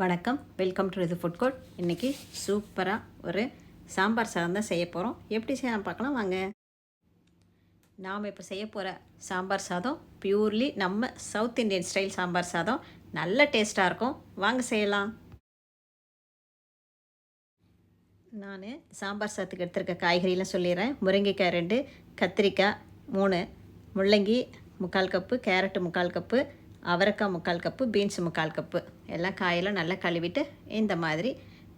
வணக்கம். Welcome to இது food court இன்றைக்கி சூப்பராக ஒரு சாம்பார் சாதம் தான் செய்ய போகிறோம் எப்படி செய்யலாம் பார்க்கலாம். வாங்க. நாம் இப்போ செய்ய போகிற சாம்பார் சாதம் பியூர்லி நம்ம சவுத் இந்தியன் ஸ்டைல் சாம்பார் சாதம். நல்ல டேஸ்ட்டாக இருக்கும். வாங்க செய்யலாம். நான் சாம்பார் சாதத்துக்கு எடுத்திருக்க காய்கறிலாம் சொல்லிடுறேன். முருங்கைக்காய் ரெண்டு கத்திரிக்காய் மூணு முள்ளங்கி முக்கால் கப்பு கேரட்டு முக்கால் கப்பு அவரைக்காய் முக்கால் கப்பு பீன்ஸ் முக்கால் கப்பு. எல்லாம் காயெல்லாம் நல்லா கழுவிட்டு இந்த மாதிரி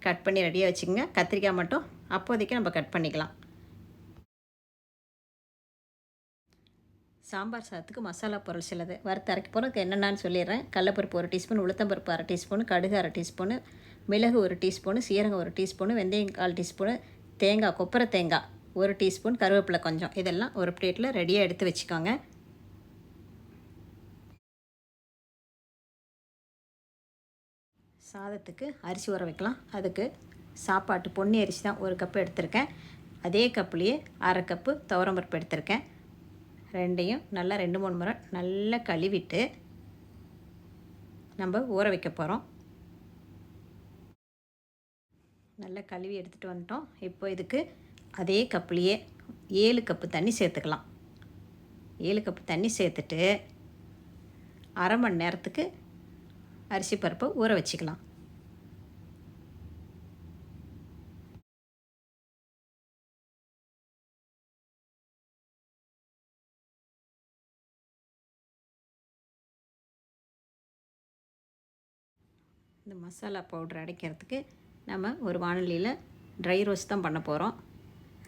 கட் பண்ணி ரெடியாக வச்சுக்கோங்க. கத்திரிக்காய் மட்டும் அப்போதைக்கு நம்ம கட் பண்ணிக்கலாம். சாம்பார் சாதத்துக்கு மசாலா பொருள் சிலது. வறுத்து அரைக்க போகிறதுக்கு என்னென்னு சொல்லிடுறேன். கடலப்பருப்பு ஒரு டீஸ்பூன் உளுத்தம்பருப்பு அரை டீஸ்பூன் கடுகு அரை டீஸ்பூனு மிளகு ஒரு டீஸ்பூனு சீரகம் ஒரு டீஸ்பூனு வெந்தயம் கால் டீஸ்பூனு தேங்காய் கொப்பரை தேங்காய் ஒரு டீஸ்பூன் கருவேப்பிலை கொஞ்சம். இதெல்லாம் ஒரு பிளேட்டில் ரெடியாக எடுத்து வச்சுக்கோங்க. சாதத்துக்கு அரிசி ஊற வைக்கலாம். அதுக்கு சாப்பாட்டு பொன்னி அரிசி தான் ஒரு கப்பு எடுத்திருக்கேன். அதே கப்புலேயே அரை கப்பு துவரம்பருப்பு எடுத்திருக்கேன். ரெண்டையும் நல்லா ரெண்டு மூணு முறை நல்லா கழுவிட்டு நம்ம ஊற வைக்க போகிறோம் நல்லா கழுவி எடுத்துகிட்டு வந்துட்டோம். இப்போ இதுக்கு அதே கப்புலேயே ஏழு கப்பு தண்ணி சேர்த்துக்கலாம். ஏழு கப்பு தண்ணி சேர்த்துட்டு அரை மணி நேரத்துக்கு அரிசி பருப்பை ஊற வச்சுக்கலாம். இந்த மசாலா பவுடர் அடைக்கிறதுக்கு நம்ம ஒரு வானொலியில் ட்ரை ரோஸ்ட் தான் பண்ண போகிறோம்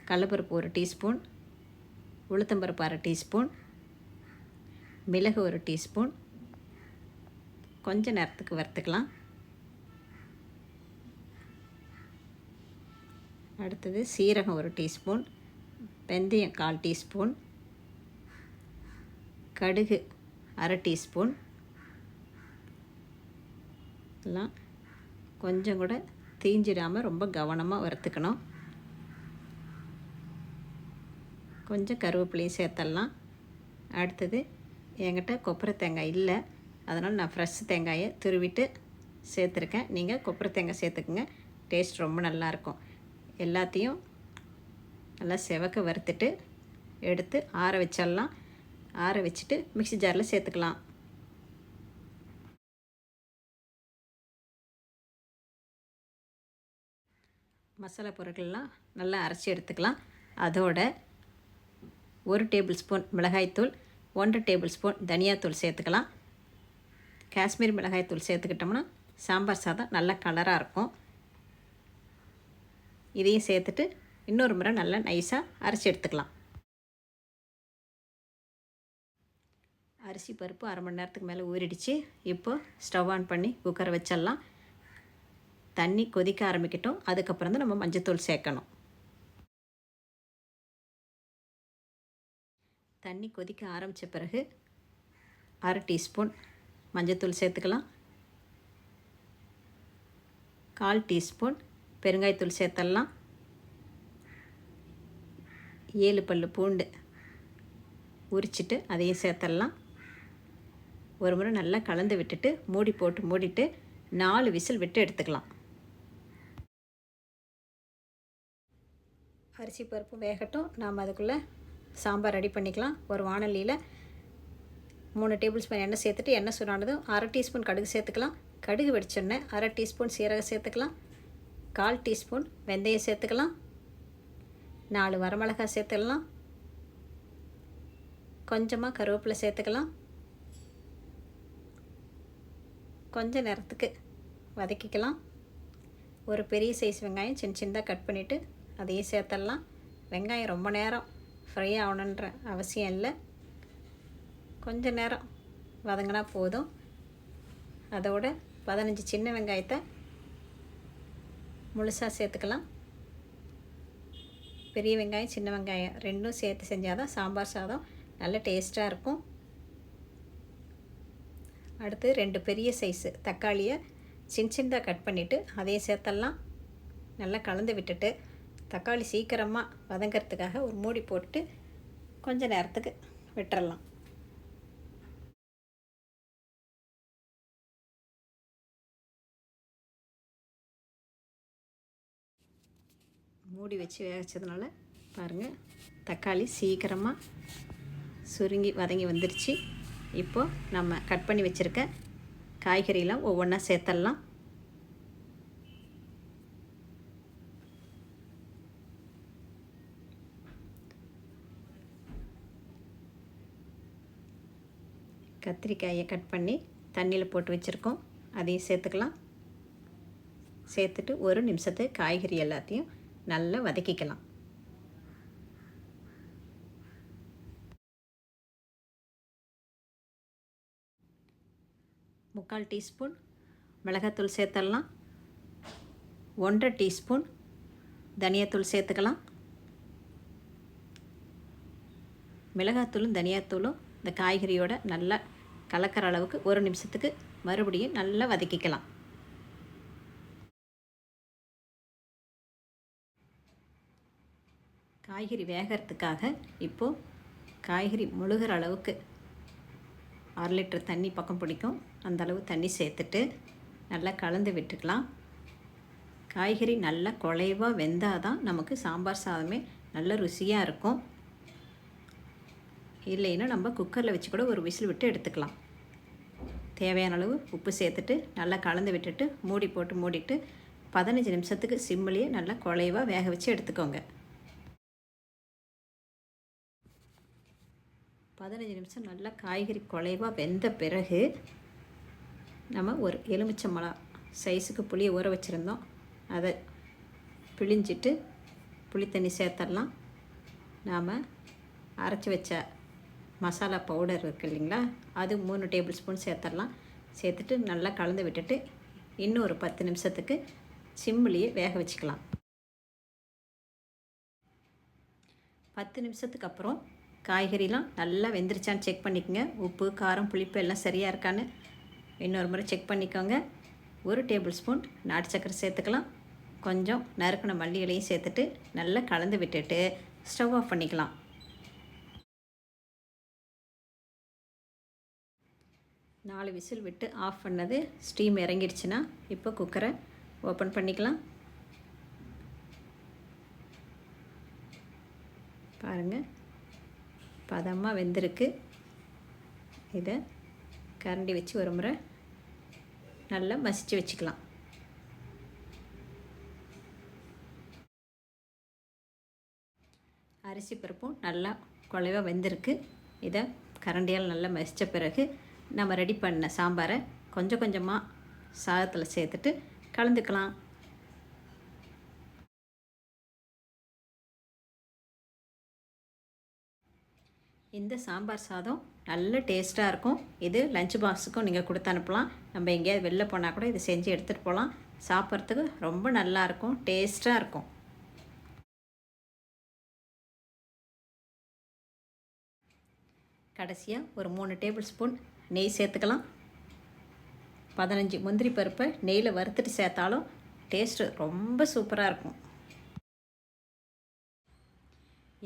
கடலப்பருப்பு ஒரு டீஸ்பூன் உளுத்தம்பருப்பு அரை டீஸ்பூன் மிளகு ஒரு டீஸ்பூன் கொஞ்ச நேரத்துக்கு வறுத்துக்கலாம். அடுத்தது சீரகம் ஒரு டீஸ்பூன் வெந்தயம் கால் டீஸ்பூன் கடுகு அரை டீஸ்பூன். எல்லாம் கொஞ்சம் கூட தீஞ்சிடாமல் ரொம்ப கவனமாக வறுத்துக்கணும். கொஞ்சம் கருவேப்பிலையும் சேர்த்தடலாம் அடுத்தது என்கிட்ட கொப்பரை தேங்காய் இல்லை. அதனால் நான் ஃப்ரெஷ் தேங்காயை துருவிட்டு சேர்த்துருக்கேன். நீங்கள் கொப்பரை தேங்காய் சேர்த்துக்குங்க. டேஸ்ட் ரொம்ப நல்லாயிருக்கும். எல்லாத்தையும் நல்லா செவக்க வறுத்துட்டு எடுத்து ஆற வச்சிடலாம். ஆற வச்சுட்டு மிக்சி ஜாரில் சேர்த்துக்கலாம். மசாலா பொருட்கள்லாம் நல்லா அரைச்சி எடுத்துக்கலாம். அதோட ஒரு டேபிள் ஸ்பூன் மிளகாய்த்தூள் ஒன்றரை டேபிள் ஸ்பூன் தனியாத்தூள் சேர்த்துக்கலாம். காஷ்மீர் மிளகாய்த்தூள் சேர்த்துக்கிட்டோம்னா சாம்பார் சாதம் நல்ல கலராக இருக்கும். இதையும் சேர்த்துட்டு இன்னொரு முறை நல்லா நைஸாக அரைச்சி எடுத்துக்கலாம். அரிசி பருப்பு அரை மணி நேரத்துக்கு மேலே ஊறிடுச்சு. இப்போ ஸ்டவ் ஆன் பண்ணி குக்கரை வச்சிடலாம். தண்ணி கொதிக்க ஆரம்பிக்கட்டும். அதுக்கப்புறம் தான் நம்ம மஞ்சத்தூள் சேர்க்கணும். தண்ணி கொதிக்க ஆரம்பித்த பிறகு அரை டீஸ்பூன் மஞ்சத்தூள் சேர்த்துக்கலாம். கால் டீஸ்பூன் பெருங்காயத்தூள் சேர்த்தலாம் ஏழு பல் பூண்டு உரிச்சிட்டு அதையும் சேர்த்துடலாம் ஒரு முறை நல்லா கலந்து விட்டுட்டு மூடி போட்டு மூடிட்டு நாலு விசில் விட்டு எடுத்துக்கலாம். அரிசி பருப்பு வேகட்டும். நாம் அதுக்குள்ளே சாம்பார் ரெடி பண்ணிக்கலாம். ஒரு வானொலியில் மூணு டேபிள் ஸ்பூன் எண்ணெய் சேர்த்துட்டு எண்ணெய் சூடானதும் அரை டீஸ்பூன் கடுகு சேர்த்துக்கலாம். கடுகு வெடிச்செண்ணெய் அரை டீஸ்பூன் சீரகம் சேர்த்துக்கலாம். கால் டீஸ்பூன் வெந்தயம் சேர்த்துக்கலாம். நாலு வரமிளகாய் சேர்த்துக்கலாம். கொஞ்சமாக கருவேப்பிலை சேர்த்துக்கலாம். கொஞ்ச நேரத்துக்கு வதக்கிக்கலாம். ஒரு பெரிய சைஸ் வெங்காயம் சின்ன சின்னதாக கட் பண்ணிவிட்டு அதையும் சேர்த்துடலாம். வெங்காயம் ரொம்ப நேரம் ஃப்ரை ஆகணுன்ற அவசியம் இல்லை. கொஞ்ச நேரம் வதங்கினா போதும். அதோட பதினஞ்சு சின்ன வெங்காயத்தை முழுசாக சேர்த்துக்கலாம். பெரிய வெங்காயம் சின்ன வெங்காயம் ரெண்டும் சேர்த்து செஞ்சால் தான் சாம்பார் சாதம் நல்ல டேஸ்ட்டாக இருக்கும். அடுத்து ரெண்டு பெரிய சைஸு தக்காளியை சின்ன சின்னதாக கட் பண்ணிவிட்டு அதையும் சேர்த்தெல்லாம் நல்லா கலந்து விட்டுட்டு தக்காளி சீக்கிரமாக வதங்கிறதுக்காக ஒரு மூடி போட்டு கொஞ்சம் நேரத்துக்கு விட்டுறலாம் மூடி வச்சு வேக வச்சதுனால பாருங்கள் தக்காளி சீக்கிரமாக சுருங்கி வதங்கி வந்துருச்சு. இப்போது நம்ம கட் பண்ணி வச்சுருக்க காய்கறியெல்லாம் ஒவ்வொன்றா சேர்த்துடலாம் கத்திரிக்காயை கட் பண்ணி தண்ணியில் போட்டு வச்சுருக்கோம். அதையும் சேர்த்துக்கலாம். சேர்த்துட்டு ஒரு நிமிஷத்து காய்கறி எல்லாத்தையும் நல்லா வதக்கிக்கலாம். முக்கால் டீஸ்பூன் மிளகாத்தூள் சேர்த்துடலாம். ஒன்றரை டீஸ்பூன் தனியாத்தூள் சேர்த்துக்கலாம். மிளகாத்தூளும் தனியாத்தூளும் இந்த காய்கறியோட நல்லா கலக்கிற அளவுக்கு ஒரு நிமிஷத்துக்கு மறுபடியும் நல்லா வதக்கிக்கலாம். காய்கறி வேகிறதுக்காக இப்போது காய்கறி முழுகிற அளவுக்கு அரை லிட்டர் தண்ணி பக்கம் பிடிக்கும். அந்த அளவு தண்ணி சேர்த்துட்டு நல்லா கலந்து விட்டுக்கலாம். காய்கறி நல்லா குலைவாக வெந்தால் தான் நமக்கு சாம்பார் சாதமே நல்ல ருசியாக இருக்கும். இல்லைன்னா நம்ம குக்கரில் வச்சு கூட ஒரு விசில் விட்டு எடுத்துக்கலாம். தேவையான அளவு உப்பு சேர்த்துட்டு நல்லா கலந்து விட்டுட்டு மூடி போட்டு மூடிட்டு பதினஞ்சு நிமிஷத்துக்கு சிம்மிலேயே நல்லா குழைவாக வேக வச்சு எடுத்துக்கோங்க. பதினஞ்சு நிமிஷம் நல்லா காய்கறி குலைவாக வெந்த பிறகு நம்ம ஒரு எலுமிச்சம்பழம் சைஸுக்கு புளியை ஊற வச்சுருந்தோம். அதை பிழிஞ்சிட்டு புளி தண்ணி சேர்த்துடலாம். நாம் அரைச்சி வச்ச மசாலா பவுடர் இருக்குது இல்லைங்களா? அது மூணு டேபிள் ஸ்பூன் சேர்த்துடலாம். சேர்த்துட்டு நல்லா கலந்து விட்டுட்டு இன்னும் ஒரு பத்து நிமிஷத்துக்கு சிம்மிலேயே வேக வச்சுக்கலாம். பத்து நிமிஷத்துக்கு அப்புறம் காய்கறிலாம் நல்லா வெந்துருச்சான்னு செக் பண்ணிக்கோங்க. உப்பு காரம் புளிப்பு எல்லாம் சரியாக இருக்கான்னு இன்னொரு முறை செக் பண்ணிக்கோங்க. ஒரு டேபிள் ஸ்பூன் நாட்டு சக்கரை சேர்த்துக்கலாம். கொஞ்சம் நறுக்கின மல்லி இலையும் சேர்த்துட்டு நல்லா கலந்து விட்டுட்டு ஸ்டவ் ஆஃப் பண்ணிக்கலாம். நாலு விசில் விட்டு ஆஃப் பண்ணது ஸ்டீம் இறங்கிடுச்சுன்னா இப்போ குக்கரை ஓப்பன் பண்ணிக்கலாம். பாருங்கள் பதமாக வெந்திருக்கு. இதை கரண்டி வச்சு ஒரு முறை நல்லா மசிச்சு வச்சுக்கலாம். அரிசி பருப்பும் நல்லா குழைவாக வெந்திருக்கு. இதை கரண்டியால் நல்லா மசித்த பிறகு நம்ம ரெடி பண்ண சாம்பாரை கொஞ்சம் கொஞ்சமாக சாதத்தில் சேர்த்துட்டு கலந்துக்கலாம். இந்த சாம்பார் சாதம் நல்ல டேஸ்ட்டாக இருக்கும். இது லஞ்ச் பாக்ஸுக்கும் நீங்கள் கொடுத்து அனுப்பலாம். நம்ம எங்கேயாவது வெளில போனால் கூட இதை செஞ்சு எடுத்துகிட்டு போகலாம் சாப்பிட்றதுக்கு ரொம்ப நல்லாயிருக்கும் டேஸ்ட்டாக இருக்கும். கடைசியாக ஒரு மூணு டேபிள் ஸ்பூன் நெய் சேர்த்துக்கலாம். பதினஞ்சு முந்திரி பருப்பை நெய்யில் வறுத்துட்டு சேர்த்தாலும் டேஸ்ட்டு ரொம்ப சூப்பராக இருக்கும்.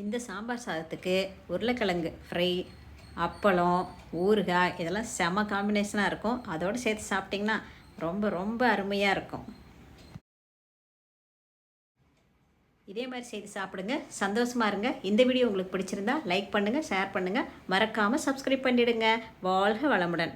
இந்த சாம்பார் சாதத்துக்கு உருளைக்கிழங்கு ஃப்ரை அப்பளம் ஊறுகாய் இதெல்லாம் செம காம்பினேஷனாக இருக்கும். அதோடு சேர்த்து சாப்பிட்டிங்கன்னா ரொம்ப ரொம்ப அருமையாக இருக்கும். இதே மாதிரி செய்து சாப்பிடுங்க. சந்தோஷமாக இருங்க. இந்த வீடியோ உங்களுக்கு பிடிச்சிருந்தா லைக் பண்ணுங்கள் ஷேர் பண்ணுங்கள் மறக்காமல் சப்ஸ்கிரைப் பண்ணிவிடுங்க வாழ்க வளமுடன்.